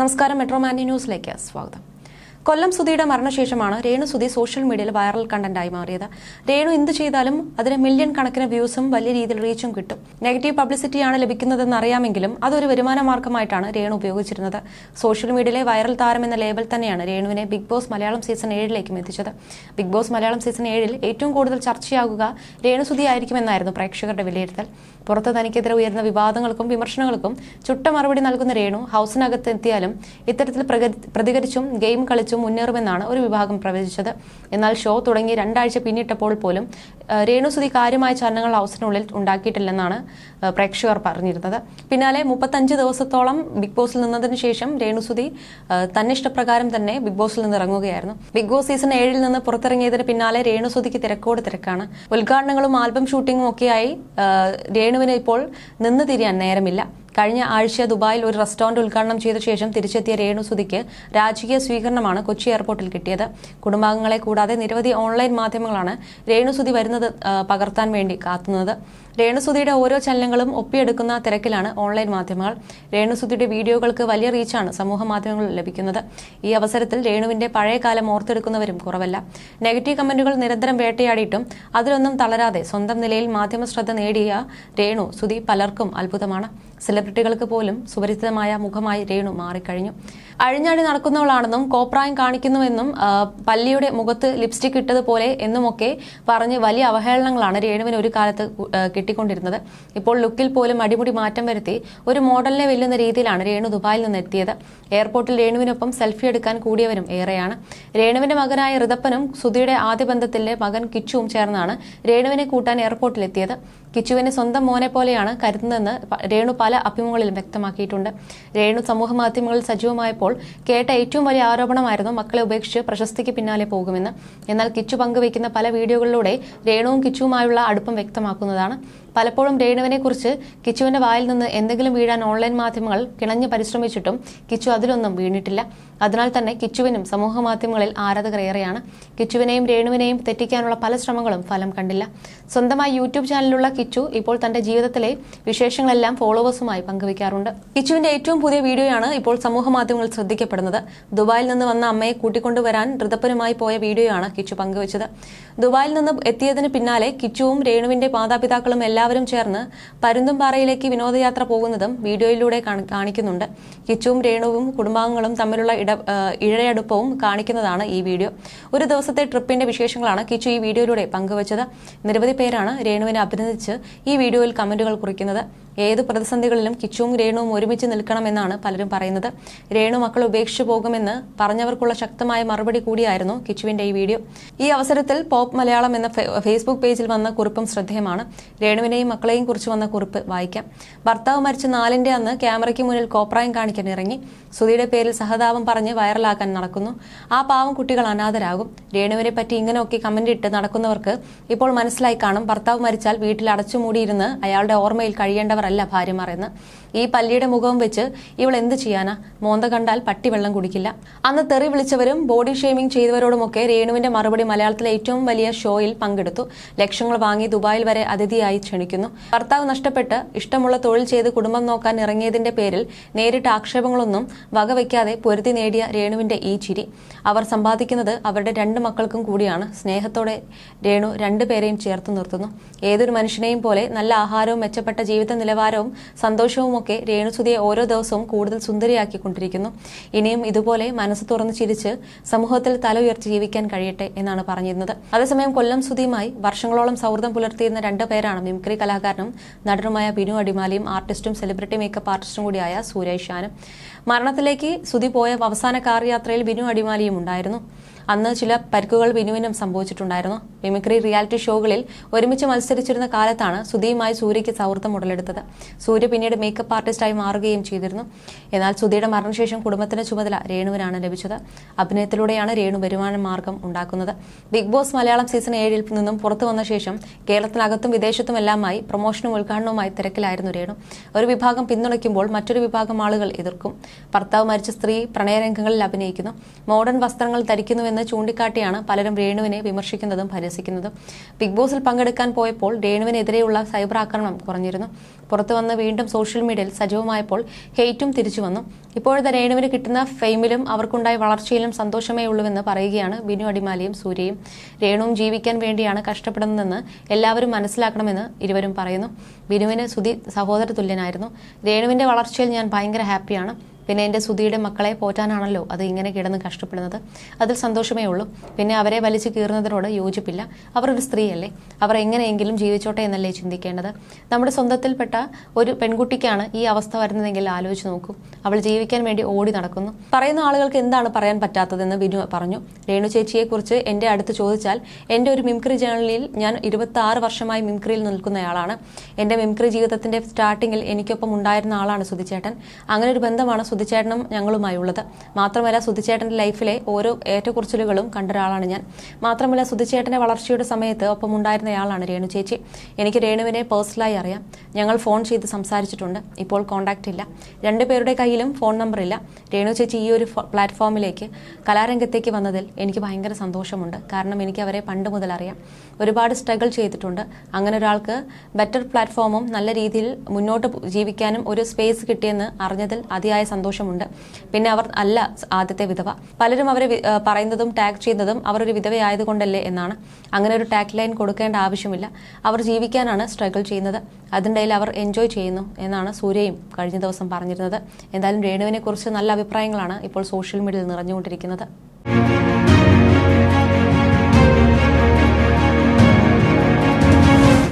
നമസ്കാരം മെട്രോ മാനി ന്യൂസിലേക്ക് സ്വാഗതം. കൊല്ലം സുധിയുടെ മരണശേഷമാണ് രേണു സുധി സോഷ്യൽ മീഡിയയിൽ വൈറൽ കണ്ടന്റായി മാറിയത്. രേണു എന്ത് ചെയ്താലും അതിന് മില്യൺ കണക്കിന് വ്യൂസും വലിയ രീതിയിൽ റീച്ചും കിട്ടും. നെഗറ്റീവ് പബ്ലിസിറ്റിയാണ് ലഭിക്കുന്നതെന്ന് അറിയാമെങ്കിലും അതൊരു വരുമാന മാർഗമായിട്ടാണ് രേണു ഉപയോഗിച്ചിരുന്നത്. സോഷ്യൽ മീഡിയയിലെ വൈറൽ താരം എന്ന ലേബൽ തന്നെയാണ് രേണുവിനെ ബിഗ് ബോസ് മലയാളം സീസൺ ഏഴിലേക്കും എത്തിച്ചത്. ബിഗ് ബോസ് മലയാളം സീസൺ ഏഴിൽ ഏറ്റവും കൂടുതൽ ചർച്ചയാകുക രേണു സുധി ആയിരിക്കുമെന്നായിരുന്നു പ്രേക്ഷകരുടെ വിലയിരുത്തൽ. പുറത്ത് തനിക്കെതിരെ ഉയർന്ന വിവാദങ്ങൾക്കും വിമർശനങ്ങൾക്കും ചുട്ട മറുപടി നൽകുന്ന രേണു ഹൗസിനകത്ത് എത്തിയാലും ഇത്തരത്തിൽ പ്രതികരിച്ചും ഗെയിം കളിച്ചും മുന്നേറുമെന്നാണ് ഒരു വിഭാഗം പ്രവചിച്ചത്. എന്നാൽ ഷോ തുടങ്ങി രണ്ടാഴ്ച പിന്നിട്ടപ്പോൾ പോലും രേണുസുതി കാര്യമായ ചലനങ്ങൾ ഹൗസിനുള്ളിൽ ഉണ്ടാക്കിയിട്ടില്ലെന്നാണ് പ്രേക്ഷകർ പറഞ്ഞിരുന്നത്. പിന്നാലെ മുപ്പത്തഞ്ച് ദിവസത്തോളം ബിഗ് ബോസിൽ നിന്നതിന് ശേഷം രേണുസുതി ആ, തന്നെ ബിഗ് ബോസിൽ നിന്ന് ഇറങ്ങുകയായിരുന്നു. ബിഗ് ബോസ് സീസൺ ഏഴിൽ നിന്ന് പുറത്തിറങ്ങിയതിന് പിന്നാലെ രേണുസുതിക്ക് തിരക്കോട് തിരക്കാണ്. ഉദ്ഘാടനങ്ങളും ആൽബം ഷൂട്ടിങ്ങും ഒക്കെയായി രേണുവിന് ഇപ്പോൾ നിന്ന് തിരിയാൻ നേരമില്ല. കഴിഞ്ഞ ആഴ്ച ദുബായിൽ ഒരു റെസ്റ്റോറന്റ് ഉദ്ഘാടനം ചെയ്ത ശേഷം തിരിച്ചെത്തിയ രേണു സുധിക്ക് രാജകീയ സ്വീകരണമാണ് കൊച്ചി എയർപോർട്ടിൽ കിട്ടിയത്. കുടുംബാംഗങ്ങളെ കൂടാതെ നിരവധി ഓൺലൈൻ മാധ്യമങ്ങളാണ് രേണു സുധി വരുന്നത് പകർത്താൻ വേണ്ടി കാത്തുന്നത്. രേണുസുധിയുടെ ഓരോ ചലനങ്ങളും ഒപ്പിയെടുക്കുന്ന തിരക്കിലാണ് ഓൺലൈൻ മാധ്യമങ്ങൾ. രേണുസുതിയുടെ വീഡിയോകൾക്ക് വലിയ റീച്ചാണ് സമൂഹ മാധ്യമങ്ങളിൽ ലഭിക്കുന്നത്. ഈ അവസരത്തിൽ രേണുവിന്റെ പഴയ കാലം ഓർത്തെടുക്കുന്നവരും കുറവല്ല. നെഗറ്റീവ് കമന്റുകൾ നിരന്തരം വേട്ടയാടിയിട്ടും അതിലൊന്നും തളരാതെ സ്വന്തം നിലയിൽ മാധ്യമ ശ്രദ്ധ നേടിയ രേണു സുതി പലർക്കും അത്ഭുതമാണ്. സെലിബ്രിറ്റികൾക്ക് പോലും സുപരിചിതമായ മുഖമായി രേണു മാറിക്കഴിഞ്ഞു. അഴിഞ്ഞാടി നടക്കുന്നവളാണെന്നും കോപ്രായം കാണിക്കുന്നുവെന്നും പല്ലിയുടെ മുഖത്ത് ലിപ്സ്റ്റിക് ഇട്ടതുപോലെ എന്നുമൊക്കെ പറഞ്ഞ് വലിയ അവഹേളനങ്ങളാണ് രേണുവിന് ഒരു കാലത്ത് കിട്ടിക്കൊണ്ടിരുന്നത്. ഇപ്പോൾ ലുക്കിൽ പോലും അടിമുടി മാറ്റം വരുത്തി ഒരു മോഡലിനെ വെല്ലുന്ന രീതിയിലാണ് രേണു ദുബായിൽ നിന്ന് എത്തിയത്. എയർപോർട്ടിൽ രേണുവിനൊപ്പം സെൽഫി എടുക്കാൻ കൂടിയവരും ഏറെയാണ്. രേണുവിന്റെ മകനായ ഋതപ്പനും സുധിയുടെ ആദ്യ ബന്ധത്തിലെ മകൻ കിച്ചുവും ചേർന്നാണ് രേണുവിനെ കൂട്ടാൻ എയർപോർട്ടിൽ എത്തിയത് കിച്ചുവിനെ സ്വന്തം മോനെ പോലെയാണ് കരുതുന്നതെന്ന് രേണു പല അഭിമുഖങ്ങളിലും വ്യക്തമാക്കിയിട്ടുണ്ട്. രേണു സമൂഹ മാധ്യമങ്ങളിൽ സജീവമായപ്പോൾ കേട്ട ഏറ്റവും വലിയ ആരോപണമായിരുന്നു മക്കളെ ഉപേക്ഷിച്ച് പ്രശസ്തിക്ക് പിന്നാലെ പോകുമെന്ന്. എന്നാൽ കിച്ചു പങ്കുവയ്ക്കുന്ന പല വീഡിയോകളിലൂടെ രേണുവും കിച്ചുവുമായുള്ള അടുപ്പം വ്യക്തമാക്കുന്നതാണ്. പലപ്പോഴും രേണുവിനെ കുറിച്ച് കിച്ചുവിന്റെ വായിൽ നിന്ന് എന്തെങ്കിലും വീഴാൻ ഓൺലൈൻ മാധ്യമങ്ങൾ കിണഞ്ഞു പരിശ്രമിച്ചിട്ടും കിച്ചു അതിലൊന്നും വീണിട്ടില്ല. അതിനാൽ തന്നെ കിച്ചുവിനും സമൂഹ മാധ്യമങ്ങളിൽ ആരാധകർ ഏറെയാണ് കിച്ചുവിനെയും രേണുവിനെയും തെറ്റിക്കാനുള്ള പല ശ്രമങ്ങളും ഫലം കണ്ടില്ല. സ്വന്തമായി യൂട്യൂബ് ചാനലുള്ള കിച്ചു ഇപ്പോൾ തന്റെ ജീവിതത്തിലെ വിശേഷങ്ങളെല്ലാം ഫോളോവേഴ്സുമായി പങ്കുവയ്ക്കാറുണ്ട്. കിച്ചുവിന്റെ ഏറ്റവും പുതിയ വീഡിയോയാണ് ഇപ്പോൾ സമൂഹ മാധ്യമങ്ങളിൽ ശ്രദ്ധിക്കപ്പെടുന്നത്. ദുബായിൽ നിന്ന് വന്ന അമ്മയെ കൂട്ടിക്കൊണ്ടുവരാൻ ഋതപ്പനുമായി പോയ വീഡിയോയാണ് കിച്ചു പങ്കുവച്ചത്. ദുബായിൽ നിന്ന് എത്തിയതിന് പിന്നാലെ കിച്ചുവും രേണുവിന്റെ മാതാപിതാക്കളും എല്ലാവരും ചേർന്ന് പരുന്തുംപാറയിലേക്ക് വിനോദയാത്ര പോകുന്നതും വീഡിയോയിലൂടെ കാണിക്കുന്നുണ്ട്. കിച്ചുവും രേണുവും കുടുംബാംഗങ്ങളും തമ്മിലുള്ള ഇട ഇഴയടുപ്പവും കാണിക്കുന്നതാണ് ഈ വീഡിയോ. ഒരു ദിവസത്തെ ട്രിപ്പിന്റെ വിശേഷങ്ങളാണ് കിച്ചു ഈ വീഡിയോയിലൂടെ പങ്കുവച്ചത്. നിരവധി പേരാണ് രേണുവിനെ അഭിനന്ദിച്ച് ഈ വീഡിയോയിൽ കമന്റുകൾ കുറിക്കുന്നത്. ഏത് പ്രതിസന്ധികളിലും കിച്ചുവും രേണുവും ഒരുമിച്ച് നിൽക്കണമെന്നാണ് പലരും പറയുന്നത്. രേണു മക്കൾ ഉപേക്ഷിച്ചു പോകുമെന്ന് പറഞ്ഞവർക്കുള്ള ശക്തമായ മറുപടി കൂടിയായിരുന്നു കിച്ചുവിന്റെ ഈ വീഡിയോ. ഈ അവസരത്തിൽ പോപ്പ് മലയാളം എന്ന ഫേസ്ബുക്ക് പേജിൽ വന്ന കുറിപ്പും ശ്രദ്ധേയമാണ്. രേണുവിനെയും മക്കളെയും കുറിച്ച് വന്ന കുറിപ്പ് വായിക്കാം. ഭർത്താവ് മരിച്ച നാലിന്റെ അന്ന് ക്യാമറയ്ക്ക് മുന്നിൽ കോപ്രായം കാണിക്കാൻ ഇറങ്ങി. സുധിയുടെ പേരിൽ സഹതാപം പറഞ്ഞ് വൈറലാക്കാൻ നടക്കുന്നു. ആ പാവം കുട്ടികൾ അനാഥരാകും. രേണുവിനെ പറ്റി ഇങ്ങനെയൊക്കെ കമന്റ് ഇട്ട് നടക്കുന്നവർക്ക് ഇപ്പോൾ മനസ്സിലായി കാണും. ഭർത്താവ് മരിച്ചാൽ വീട്ടിൽ അടച്ചുമൂടിയിരുന്ന് അയാളുടെ ഓർമ്മയിൽ കഴിയേണ്ടവരല്ല ഭാര്യമാർ എന്ന്. ഈ പല്ലിയുടെ മുഖവും വെച്ച് ഇവൾ എന്ത് ചെയ്യാനാ? മോന്ത കണ്ടാൽ പട്ടി വെള്ളം കുടിക്കില്ല. അന്ന് തെറി വിളിച്ചവരും ബോഡി ഷേമിംഗ് ചെയ്തവരോടുമൊക്കെ രേണുവിന്റെ മറുപടി മലയാളത്തിലെ ഏറ്റവും വലിയ ഷോയിൽ പങ്കെടുത്തു. ലക്ഷങ്ങൾ വാങ്ങി ദുബായിൽ വരെ അതിഥിയായി ക്ഷണിക്കുന്നു ഭർത്താവ് നഷ്ടപ്പെട്ട് ഇഷ്ടമുള്ള തൊഴിൽ ചെയ്ത് കുടുംബം നോക്കാൻ ഇറങ്ങിയതിന്റെ പേരിൽ നേരിട്ട ആക്ഷേപങ്ങളൊന്നും വകവയ്ക്കാതെ പൊരുതി നേടിയ രേണുവിന്റെ ഈ ചിരി. അവർ സമ്പാദിക്കുന്നത് അവരുടെ രണ്ട് മക്കൾക്കും കൂടിയാണ്. സ്നേഹത്തോടെ രേണു രണ്ടുപേരെയും ചേർത്ത് നിർത്തുന്നു. ഏതൊരു മനുഷ്യനെയും പോലെ നല്ല ആഹാരവും മെച്ചപ്പെട്ട ജീവിത നിലവാരവും സന്തോഷവും ഒക്കെ രേണുസുതിയെ ഓരോ ദിവസവും കൂടുതൽ സുന്ദരിയാക്കിക്കൊണ്ടിരിക്കുന്നു. ഇനിയും ഇതുപോലെ മനസ്സ് തുറന്ന് ചിരിച്ച് സമൂഹത്തിൽ തല ഉയർത്തി ജീവിക്കാൻ കഴിയട്ടെ എന്നാണ് പറഞ്ഞിരുന്നത്. അതേസമയം കൊല്ലം സുതിയുമായി വർഷങ്ങളോളം സൗഹൃദം പുലർത്തിയിരുന്ന രണ്ട് പേരാണ് മിമിക്രി കലാകാരനും നടനുമായ ബിനു അടിമാലിയും ആർട്ടിസ്റ്റും സെലിബ്രിറ്റി മേക്കപ്പ് ആർട്ടിസ്റ്റും കൂടിയായ സൂരജ് ഷാനും. മരണത്തിലേക്ക് സുതി പോയ അവസാന കാർ യാത്രയിൽ ബിനു അടിമാലിയും ഉണ്ടായിരുന്നു. അന്ന് ചില പരിക്കുകൾ ബിനുവിനും സംഭവിച്ചിട്ടുണ്ടായിരുന്നു. മിമിക്രി റിയാലിറ്റി ഷോകളിൽ ഒരുമിച്ച് മത്സരിച്ചിരുന്ന കാലത്താണ് സുധിയുമായി സൂര്യയ്ക്ക് സൗഹൃദം ഉടലെടുത്തത്. സൂര്യ പിന്നീട് മേക്കപ്പ് ആർട്ടിസ്റ്റായി മാറുകയും ചെയ്തിരുന്നു. എന്നാൽ സുധിയുടെ മരണശേഷം കുടുംബത്തിന്റെ ചുമതല രേണുവിനാണ് ലഭിച്ചത്. അഭിനയത്തിലൂടെയാണ് രേണു വരുമാന മാർഗം ഉണ്ടാക്കുന്നത്. ബിഗ് ബോസ് മലയാളം സീസൺ ഏഴിൽ നിന്നും പുറത്തു വന്ന ശേഷം കേരളത്തിനകത്തും വിദേശത്തുമെല്ലാമായി പ്രൊമോഷനും ഉദ്ഘാടനവുമായി തിരക്കിലായിരുന്നു രേണു. ഒരു വിഭാഗം പിന്തുണയ്ക്കുമ്പോൾ മറ്റൊരു വിഭാഗം ആളുകൾ എതിർക്കും. ഭർത്താവ് മരിച്ച സ്ത്രീ പ്രണയരംഗങ്ങളിൽ അഭിനയിക്കുന്നു. മോഡേൺ വസ്ത്രങ്ങൾ ധരിക്കുന്നുവെന്ന് ചൂണ്ടിക്കാട്ടിയാണ് പലരും രേണുവിനെ വിമർശിക്കുന്നതും പരിഹസിക്കുന്നതും ബിഗ് ബോസിൽ പങ്കെടുക്കാൻ പോയപ്പോൾ രേണുവിനെതിരെയുള്ള സൈബർ ആക്രമണം കുറഞ്ഞിരുന്നു. പുറത്തു വന്ന് വീണ്ടും സോഷ്യൽ മീഡിയയിൽ സജീവമായപ്പോൾ ഹെയ്റ്റും തിരിച്ചു വന്നു. ഇപ്പോഴത്തെ രേണുവിന് കിട്ടുന്ന ഫെയിമിലും അവർക്കുണ്ടായ വളർച്ചയിലും സന്തോഷമേ ഉള്ളൂവെന്ന് പറയുകയാണ് ബിനു അടിമാലിയും സൂര്യയും. രേണുവും ജീവിക്കാൻ വേണ്ടിയാണ് കഷ്ടപ്പെടുന്നതെന്ന് എല്ലാവരും മനസ്സിലാക്കണമെന്ന് ഇരുവരും പറയുന്നു. ബിനുവിന് സുധി സഹോദര തുല്യനായിരുന്നു രേണുവിന്റെ വളർച്ചയിൽ ഞാൻ ഭയങ്കര ഹാപ്പിയാണ് പിന്നെ എന്റെ സുധിയുടെ മക്കളെ പോറ്റാനാണല്ലോ അത് ഇങ്ങനെ കിടന്ന് കഷ്ടപ്പെടുന്നത്. അതിൽ സന്തോഷമേ ഉള്ളൂ. പിന്നെ അവരെ വലിച്ചു കീറുന്നതിനോട് യോജിപ്പില്ല. അവർ ഒരു സ്ത്രീയല്ലേ. അവർ എങ്ങനെയെങ്കിലും ജീവിച്ചോട്ടെ എന്നല്ലേ ചിന്തിക്കേണ്ടത്. നമ്മുടെ സ്വന്തത്തിൽപ്പെട്ട ഒരു പെൺകുട്ടിക്കാണ് ഈ അവസ്ഥ വരുന്നതെങ്കിൽ ആലോചിച്ച് നോക്കൂ. അവൾ ജീവിക്കാൻ വേണ്ടി ഓടി നടക്കുന്നു. പറയുന്ന ആളുകൾക്ക് എന്താണ് പറയാൻ പറ്റാത്തതെന്ന് ബിനു പറഞ്ഞു. രേണു ചേച്ചിയെക്കുറിച്ച് എന്റെ അടുത്ത് ചോദിച്ചാൽ എന്റെ ഒരു മിംക്രി ജേണലിൽ ഞാൻ ഇരുപത്തി ആറ് വർഷമായി മിംക്രിയിൽ നിൽക്കുന്നയാളാണ്. എന്റെ മിംക്രി ജീവിതത്തിന്റെ സ്റ്റാർട്ടിങ്ങിൽ എനിക്കൊപ്പം ഉണ്ടായിരുന്ന ആളാണ് സുധിച്ചേട്ടൻ. അങ്ങനെ ഒരു ബന്ധമാണ് സുധിച്ചേട്ടനും ഞങ്ങളുമായുള്ളത് മാത്രമല്ല സുധിച്ചേട്ടന്റെ ലൈഫിലെ ഓരോ ഏറ്റക്കുറിച്ചിലുകളും കണ്ട ഒരാളാണ് ഞാൻ. മാത്രമല്ല സുധിച്ചേട്ടന്റെ വളർച്ചയുടെ സമയത്ത് ഒപ്പം ഉണ്ടായിരുന്നയാളാണ് രേണു ചേച്ചി. എനിക്ക് രേണുവിനെ പേഴ്സണലായി അറിയാം. ഞങ്ങൾ ഫോൺ ചെയ്ത് സംസാരിച്ചിട്ടുണ്ട്. ഇപ്പോൾ കോൺടാക്റ്റ് ഇല്ല. രണ്ടു പേരുടെ കയ്യിലും ഫോൺ നമ്പർ ഇല്ല. രേണു ചേച്ചി ഈ ഒരു പ്ലാറ്റ്ഫോമിലേക്ക് കലാരംഗത്തേക്ക് വന്നതിൽ എനിക്ക് ഭയങ്കര സന്തോഷമുണ്ട്. കാരണം എനിക്ക് അവരെ പണ്ട് മുതൽ അറിയാം. ഒരുപാട് സ്ട്രഗിൾ ചെയ്തിട്ടുണ്ട്. അങ്ങനെ ഒരാൾക്ക് ബെറ്റർ പ്ലാറ്റ്ഫോമും നല്ല രീതിയിൽ മുന്നോട്ട് ജീവിക്കാനും ഒരു സ്പേസ് കിട്ടിയെന്ന് അറിഞ്ഞതിൽ അതിയായ സന്തോഷമുണ്ട്. പിന്നെ അവർ അല്ല ആദ്യത്തെ വിധവ. പലരും അവരെ പറയുന്നതും ടാഗ് ചെയ്യുന്നതും അവർ ഒരു വിധവയായതുകൊണ്ടല്ലേ എന്നാണ്. അങ്ങനെ ഒരു ടാഗ് ലൈൻ കൊടുക്കേണ്ട ആവശ്യമില്ല. അവർ ജീവിക്കാനാണ് സ്ട്രഗിൾ ചെയ്യുന്നത്. അതിന്റെ അവർ എൻജോയ് ചെയ്യുന്നു എന്നാണ് സൂര്യയും കഴിഞ്ഞ ദിവസം പറഞ്ഞിരുന്നത്. എന്തായാലും രേണുവിനെ കുറിച്ച് നല്ല അഭിപ്രായങ്ങളാണ് ഇപ്പോൾ സോഷ്യൽ മീഡിയയിൽ നിറഞ്ഞുകൊണ്ടിരിക്കുന്നത്.